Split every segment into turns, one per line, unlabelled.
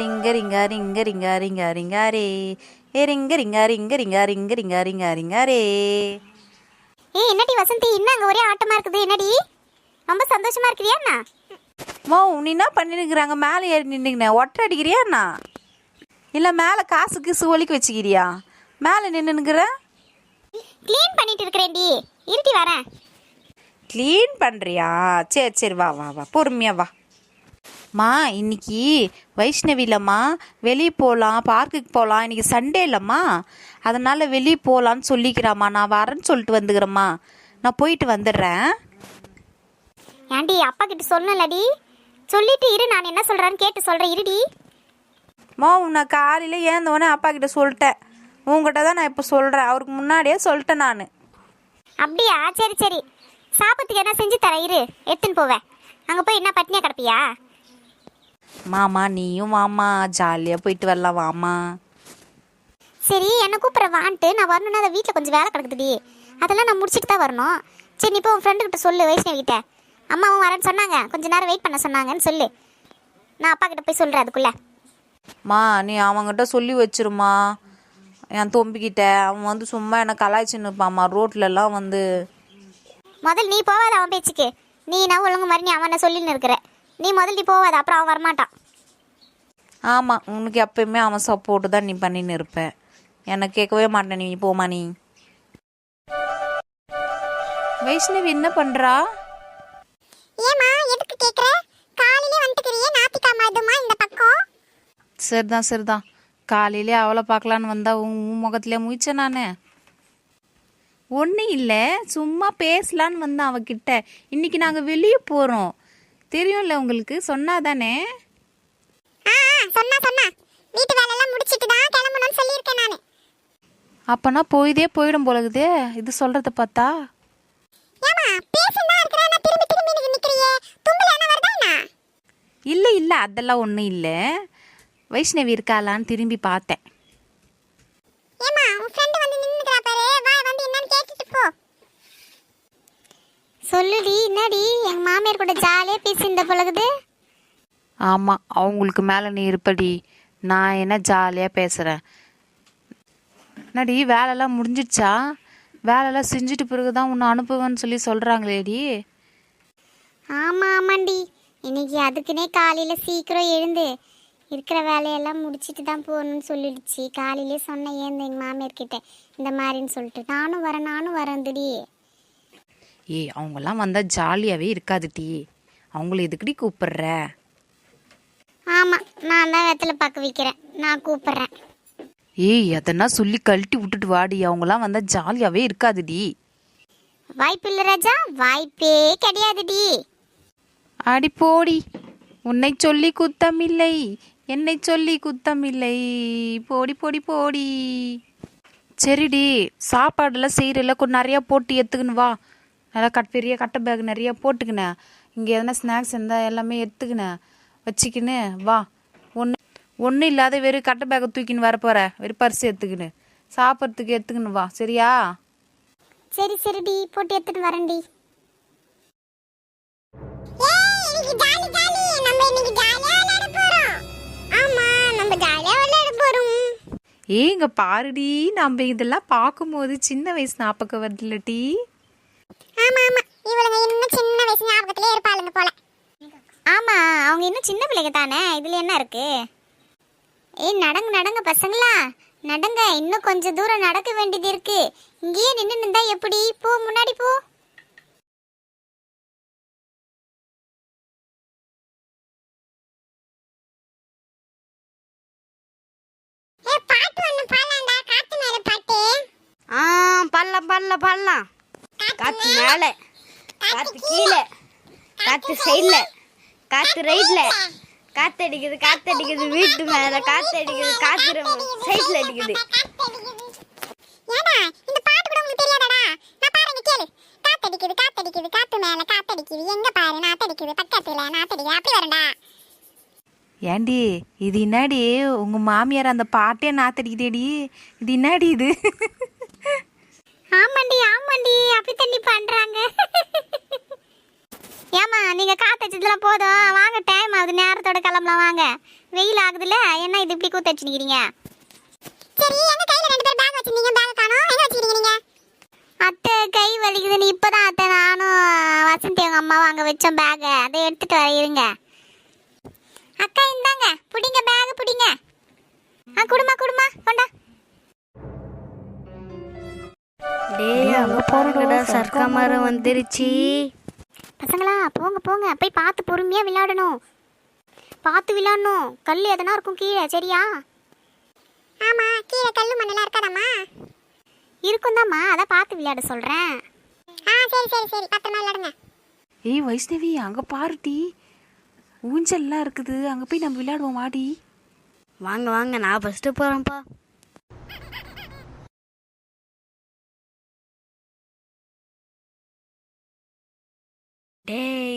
ரிங்காரிங்க ரிங்காரிங்க ரிங்காரிங்க ரிங்காரே ஏ ரிங்க ரிங்காரிங்க ரிங்காரிங்க ரிங்காரிங்க ரிங்காரே
ஏ என்னடி வசந்தி? இன்னும் அங்கே ஒரே ஆட்டமாக இருக்குது? என்னடி? ரொம்ப சந்தோஷமா இருக்கிறியா அண்ணா
நீ என்ன பண்ணிருக்கிறாங்க மேலே ஏறி நின்றுங்கண்ணே ஒட்டை இல்லை மேலே காசுக்கு சுவலிக்கு வச்சுக்கிறியா? மேலே நின்றுனுக்குற
க்ளீன் பண்ணிட்டு இருக்கிறேன்டி. இருட்டி வரேன்.
க்ளீன் பண்ணுறியா சரி சரி வா வா வா. பொறுமையாக வா. மா இன்னைக்கு வைஷ்ணவிலம்மா வெளியே போகலாம் பார்க்குக்கு போகலாம் இன்னைக்கு சண்டே இல்லைம்மா. அதனால் வெளியே போகலான்னு சொல்லிக்கிறாம்மா. நான் வரேன்னு சொல்லிட்டு வந்துக்கிறேம்மா. நான் போயிட்டு வந்துடுறேன்.
ஏன்டி அப்பா கிட்ட சொல்லலடி சொல்லிட்டு இரு நான் என்ன சொல்றேன்னு கேட்டு சொல்றேன். இருடி.
மா நான் காலையில் ஏந்தோடனே அப்பா கிட்ட சொல்லிட்டேன். உங்ககிட்ட தான் நான் இப்போ சொல்கிறேன் அவருக்கு முன்னாடியே சொல்லிட்டேன் நான்.
அப்படியா? சரி சரி. சாப்பிட்றதுக்கு என்ன செஞ்சு தரேன் இரு. எடுத்துன்னு போவேன். அங்கே போய் என்ன பட்னியா கிடப்பியா?
மாமா நீயும் வாமா ஜாலியாக போயிட்டு வரலாம் வாமா
சரி என்ன கூப்பிட்ற வான்ட்டு நான் வரணும்னா அதை வீட்டில் கொஞ்சம் வேலை கிடக்குதுடி. அதெல்லாம் நான் முடிச்சிட்டு தான் வரணும். சரி நீ இப்போ உன் ஃப்ரெண்டு கிட்ட சொல்லு வைஷ்ணவி கிட்ட அம்மாவும் வரேன்னு சொன்னாங்க. கொஞ்ச நேரம் வெயிட் பண்ண சொன்னாங்கன்னு சொல்லு. நான் அப்பா கிட்ட போய் சொல்கிறேன் அதுக்குள்ளே.
மா நீ அவங்ககிட்ட சொல்லி வச்சிருமா. என் தொம்பிக்கிட்ட. அவன் வந்து சும்மா என்னை கலாய்ச்சின்னு இருப்பாம்மா. ரோட்லலாம் வந்து
முதல் நீ போவாத அவன் பேச்சுக்கு. நீ நான் ஒழுங்கு மாதிரி நீ அவனை சொல்லின்னு இருக்கிற. நீ முதல் நீ போவாத அப்புறம் அவன் வரமாட்டான்
ஆமாம் உனக்கு எப்பயுமே அவன் சப்போர்ட்டு தான் நீ பண்ணின்னு இருப்ப. என்னை கேட்கவே மாட்டேன் நீ போமா நீ. வைஷ்ணவி என்ன பண்ணுறா
ஏமா எதுக்கு கேக்குற? காலையிலே வந்துக்கிறியே நாத்திக்காம இதுமா இந்த பக்கம்?
சரிதான் சரிதான். காலையிலே அவளை பார்க்கலான்னு வந்தா உன் உன் முகத்துல முயச்சேன் நான். ஒன்றும் இல்லை சும்மா பேசலான்னு வந்தேன் அவகிட்ட. இன்னைக்கு நாங்கள் வெளியே போகிறோம் தெரியும்ல உங்களுக்கு சொன்னாதானே?
ஆ ஆ, சொன்னா சொன்னா. வீட்டு வேலையெல்லாம் முடிச்சிட்டு தான் கிளம்பணும்னு சொல்லியிருக்கேன் நான்.
அப்போனா போயிதே போயிடும் போலகுதே இது சொல்கிறத பார்த்தா?
ஏமா பேசினா இருக்கிற நான் திரும்பி திரும்பி எனக்கு நிக்கிறியே. தும்பல என்ன?
இல்லை இல்லை அதெல்லாம் ஒன்றும் இல்லை. வைஷ்ணவி இருக்காளான்னு திரும்பி பார்த்தேன்
ஏமா உன் ஃப்ரெண்ட் வந்து நின்னுக்கிறா பாரு வா வந்து என்னன்னு கேட்டுட்டு போ சொல்லுடி என்னடி எங்க மாமியார் கூட ஜாலியா பேசியிருந்த பொழுது?
ஆமாம் அவங்களுக்கு மேலே நீ இருப்படி. நான் என்ன ஜாலியாக பேசுகிறேன் என்னடி வேலைலாம் முடிஞ்சிடுச்சா? வேலைலாம் செஞ்சுட்டு பிறகு தான் உன்னை அனுப்புவேன்னு சொல்லி சொல்கிறாங்களேடி
ஆமா ஆமாண்டி. இன்னைக்கு அதுக்குன்னே காலையில சீக்கிரம் எழுந்து இருக்கிற வேலையெல்லாம் முடிச்சிட்டு தான் போகணும்னு சொல்லிடுச்சு. காலையிலே சொன்னேன் ஏன் எங்கள் மாமியார் கிட்ட இந்த மாதிரின்னு சொல்லிட்டு? நானும் வரேன் நானும் வரேன்துடி
ஏய் அவங்கெல்லாம் வந்தால் ஜாலியாகவே இருக்காதுடி அவங்கள எதுக்குடி கூப்பிடுற?
ஆமா நான் தான் வெத்தலை பார்க்க வைக்கிறேன். நான் கூப்பிடுறேன்.
ஏய் அதெல்லாம் சொல்லி கழட்டி விட்டுட்டு வாடி அவங்களாம் வந்தால் ஜாலியாகவே இருக்காதுடி
வாய்ப்பு இல்லை ராஜா. வாய்ப்பே கிடையாதுடி
அடி போடி. உன்னை சொல்லி குத்தமில்லை. என்னை சொல்லி குத்தமில்லை. போடி போடி போடி. சரிடி சாப்பாடெல்லாம் செய்கிறல கொஞ்சம் நிறையா போட்டு எடுத்துக்கின்னு வா. நல்லா கட் பெரிய கட்டை பேக் நிறையா போட்டுக்கினேன் இங்கே எதனா ஸ்நாக்ஸ் இருந்தால் எல்லாமே எடுத்துக்கினேன் வச்சுக்கின்னு வா. ஒன்று ஒன்றும் இல்லாத வெறும் கட்டை பேக்கை தூக்கின்னு வரப்போகிற வெறும் பரிசு எடுத்துக்கின்னு சாப்பிட்றதுக்கு எடுத்துக்கின்னு வா. சரியா?
சரி சரிடி போட்டு எடுத்துட்டு வரேன்டி
ஏய் இங்க பாருடி. நம்ம இதெல்லாம் பார்க்கும்போது சின்ன வயசு ஞாபகம் வருதுல்ல டீ.
ஆமாம் அவங்க இன்னும் சின்ன பிள்ளைங்க தானே? இதில் என்ன இருக்கு? ஏய் நடங்க நடங்க பசங்களா. நடங்க இன்னும் கொஞ்சம் தூரம் நடக்க வேண்டியது இருக்கு. இங்கேயே நின்று நின்றா எப்படி? போ முன்னாடி போ. பாட்டு ஒன்று பாடலாம்டா. காத்து மேலே பாட்டு.
ஆ பாடலாம் பாடலாம் பாடலாம். காற்று மேலே காற்று கீழே காற்று சைடில் காற்று ரைட்டில் காற்று அடிக்குது காற்று அடிக்குது வீட்டு மேலே காற்று அடிக்குது காற்று சைட்டில் அடிக்குது
காத்தடிக்குது காத்தடிக்குது காத்து மேல காத்தடிக்குது எங்க பாரு நாத்தடிக்குது பக்கத்துல நாத்தடிக்குது அப்படி வரண்டா
ஏண்டி இது என்னடி? உங்கள் மாமியார் அந்த பாட்டே நாத்தடிக்குதேடி இது என்னாடி இது?
தண்ணி பண்றாங்க. ஏமா நீங்க காத்தடிச்சதுலாம் போதும். வாங்க டைம் ஆகுது. நேரத்தோட கிளம்பலாம் வாங்க. வெயில் ஆகுதுல்ல என்ன இது இப்படி கூத்து வச்சுக்கிறீங்க சரி எங்க கையில ரெண்டு பேர் பேக் வச்சிருந்தீங்க? பேக் காணோம். எங்க வச்சிருக்கீங்க அத்தை கை வலிக்குதுன்னு இப்பதான் அத்தை நானும் வசந்தி எங்க அம்மாவும் அங்க வச்சோம் பேக் அதை எடுத்துட்டு வர இருங்க.
போறடா சர்க்கா மரம் வந்துருச்சு.
பசங்களா போங்க போங்க. போய் பார்த்து பொறுமையா விளையாடணும். பார்த்து விளையாடணும். கல் எதனா இருக்கும் கீழே சரியா? ஆமா கீழே கல்லு மண்ணெல்லாம் இருக்காதாம்மா? இருக்கும் தாம்மா. அதான் பார்த்து விளையாட சொல்றேன். ஆ சரி சரி சரி. பத்திரமா விளையாடுங்க.
ஏய் வைஷ்ணவி அங்கே பாருடி ஊஞ்சல்லாம் இருக்குது. அங்கே போய் நம்ம விளையாடுவோம் வாடி.
வாங்க வாங்க. நான் ஃபர்ஸ்ட் போறேன்ப்பா.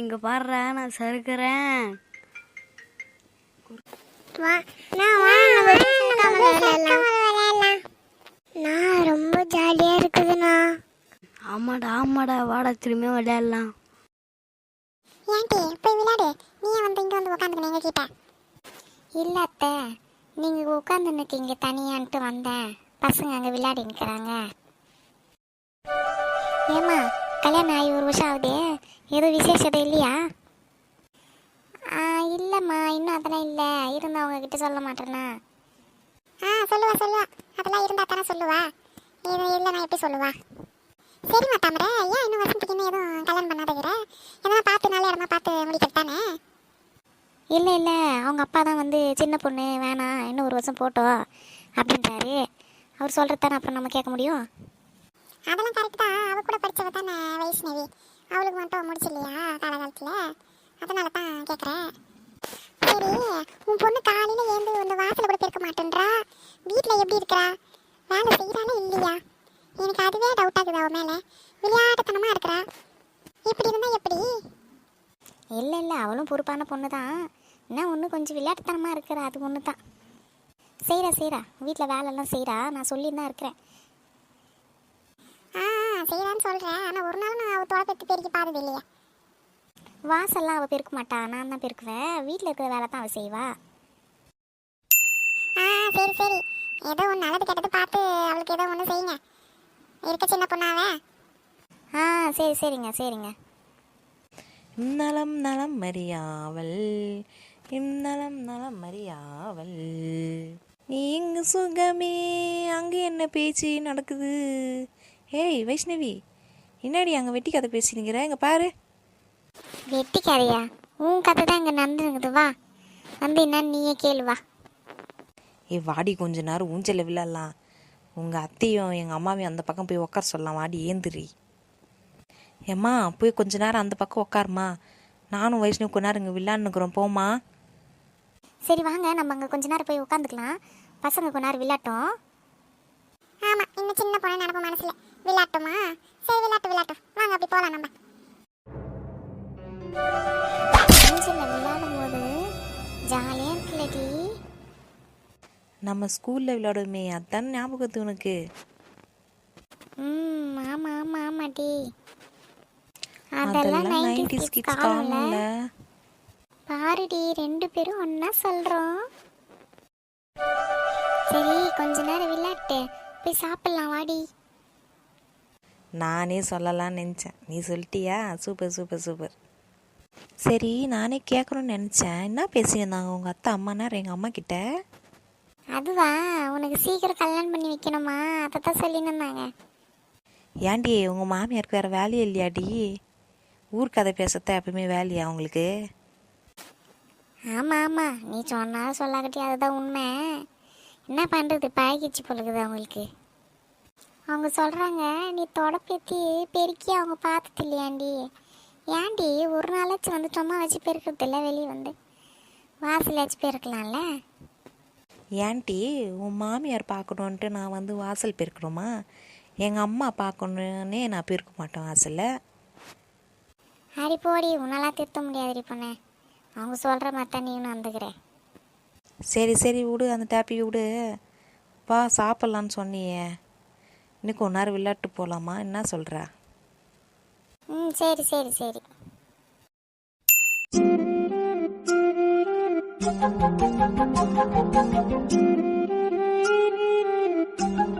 இங்க பாடுறா நான் சறுக்கிறேன்.
வா நான் வா விளையாடலாம். நான் ரொம்ப ஜாலியா இருக்குதுண்ணா.
ஆமாடா ஆமாடா வாடா திரும்பியும் விளையாடலாம்.
ஏன்டி போய் விளையாடு. நீ வந்து இங்க வந்து உட்காந்துக்கணும் எங்க கிட்ட. இல்ல அத்தை நீங்க உட்காந்து நிக்கீங்க தனியான்ட்டு வந்தேன். பசங்க அங்க விளையாடி நிக்கிறாங்க ஏமா கல்யாணம் ஆகி ஒரு வருஷம் ஆகுது. ஏதோ விசேஷம் இல்லையா? இல்லைம்மா இன்னும் அதெல்லாம் இல்லை. இருந்தா அவங்க கிட்ட சொல்ல மாட்டேனா ஆ சொல்லுவா சொல்லுவா. அதெல்லாம் இருந்தா தானே சொல்லுவா. இது இல்லைன்னா எப்படி சொல்லுவா? சரிம்மா தாமரை. ஏன் இன்னும் வசந்திக்கு இன்னும் எதுவும் கல்யாணம் பண்ணாதகிற எதனா பார்த்து நல்ல இடமா பார்த்து முடிக்கிறது தானே? இல்லை இல்லை. அவங்க அப்பா தான் வந்து சின்ன பொண்ணு. வேணாம். இன்னும் ஒரு வருஷம் போட்டோம் அப்படின்றாரு. அவர் சொல்கிறது தானே அப்புறம் நம்ம கேட்க முடியும்? அதெல்லாம் கரெக்ட் தான். அவ கூட படித்தவ தானே வைஷ்ணவி. அவளுக்கு மட்டும் முடிச்சில்லையா காலகாலத்தில்? அதனால தான் கேட்குறேன் சரி உன் பொண்ணு காலையில் ஏந்து இந்த வாசலில் கூட பெருக்க மாட்டேன்றா? வீட்டில் எப்படி இருக்கிறா? வேலை செய்கிறாளா இல்லையா? எனக்கு அதுவே டவுட் ஆகுது அவ மேலே. விளையாட்டுத்தனமாக இருக்கிறா. இப்படி இருந்தால் எப்படி? இல்லை இல்லை அவளும் பொறுப்பான பொண்ணு தான் என்ன ஒன்று கொஞ்சம் விளையாட்டுத்தனமாக இருக்கிறா அது ஒன்று தான் செய்கிறா செய்கிறா வீட்டில் வேலைலாம் செய்கிறா நான் சொல்லியிருந்தான் தான் இருக்கிறேன். ஆ செய்கிறான்னு சொல்கிறேன் ஆனால் ஒரு நாள் நான் அவள் தோட்டத்தை பெருக்கி பார்த்தது இல்லையா. வாசல்லாம் அவள் பெருக்க மாட்டா. நான் தான் பெருக்குவேன். வீட்டில் இருக்கிற வேலை தான் அவள் செய்வா. ஆ சரி சரி. ஏதோ ஒன்று நல்லது கெட்டது பார்த்து அவளுக்கு ஏதோ ஒன்று செய்யுங்க. இருக்க சின்ன பொண்ணாவே? ஆ சரி சரிங்க சரிங்க.
நலம் நலம் மரியாவல் இந்நலம் நலம் மரியாவல் இங்கு சுகமே அங்கே என்ன பேச்சு நடக்குது? ஏய் வைஷ்ணவி என்னடி அங்கே வெட்டி கதை பேசினுங்கிற இங்கே பாரு.
வெட்டி கதையா? உன் கதை தான் இங்கே நடந்துருக்குது. வா. வந்து என்னன்னு நீயே கேளு வா.
ஏய் வாடி கொஞ்ச நேரம் ஊஞ்சல விழலாம் உங்கள் அத்தையும் எங்கள் அம்மாவையும் அந்த பக்கம் போய் உட்கார சொல்லலாம். வாடி ஏந்திரி. ஏம்மா போய் கொஞ்ச நேரம் அந்த பக்கம் உட்காருமா நானும் வைஷ்ணவி கொஞ்ச நேரம் இங்கே விளாட்னுக்குறோம் போமா
சரி வாங்க. நம்ம அங்கே கொஞ்ச நேரம் போய் உட்காந்துக்கலாம் பசங்க கொஞ்ச நேரம் விளையாட்டும். ஆமாம் இன்னும் சின்ன பொண்ணு நடப்பு மனசில். விளையாட்டுமா? சரி விளையாட்டு விளையாட்டும் வாங்க அப்படி போகலாம் நம்ம. விளையாடும் போது ஜாலியாக இருக்குல்லடி.
நம்ம ஸ்கூலில் விளையாடுவோமே அதான் ஞாபகத்து உனக்கு.
ம் ஆமாம் ஆமாம் ஆமாட்டி
அதெல்லாம்
அதெல்லாம்
நைன்டிஸ்
90s
கிட்ஸ்
காலம்ல
காலம்ல
பாருடி ரெண்டு பேரும் ஒன்றா சொல்கிறோம் சரி கொஞ்ச நேரம் விளையாட்டு. போய் சாப்பிடலாம் வாடி.
நானே சொல்லலாம்னு நினச்சேன். நீ சொல்லிட்டியா? Super super super. சரி நானே கேட்கணும்னு நினச்சேன். என்ன பேசியிருந்தாங்க உங்கள் அத்தை அம்மானார் எங்கள் அம்மா கிட்ட?
அதுவா? உனக்கு சீக்கிரம் கல்யாணம் பண்ணி வைக்கணுமா? அதை தான் சொல்லின்னு இருந்தாங்க
ஏன்டி உங்கள் மாமியாருக்கு வேறு வேலையே இல்லையாடி? ஊர் கதை பேசத்தான் எப்பவுமே வேலையா உங்களுக்கு?
ஆமாம் ஆமாம் நீ சொன்னாலும் சொல்லாக்கட்டி அதுதான் உண்மை. என்ன பண்ணுறது பழகிச்சு பொழுது அவங்களுக்கு. அவங்க சொல்கிறாங்க நீ தொடப்பேத்தி பெருக்கி அவங்க பார்த்தது இல்லையாண்டி? ஏன்டி ஒரு நாளாச்சும் வந்து சும்மா வச்சு பெருக்கிறது இல்லை வெளியே வந்து. வாசலாச்சும் பெருக்கலாம்ல?
ஏன்டி உன் மாமியார் பார்க்கணுன்ட்டு நான் வந்து வாசல் பெருக்கணுமா? எங்கள் அம்மா பார்க்கணுன்னே நான் பெருக்க மாட்டேன் வாசலில்.
அடி போடி உன்னெல்லாம் திருத்த முடியாதுடி பொண்ணே. அவங்க சொல்கிற மாதிரி நீனும் வந்துக்கிறேன்
சரி சரி விடு அந்த டேப்பி விடு. வா சாப்பிட்லான்னு சொன்னியே. இன்னைக்கு ஒன்றார் விளையாட்டு போகலாமா என்ன சொல்கிறா
ம் சரி சரி சரி Thank you.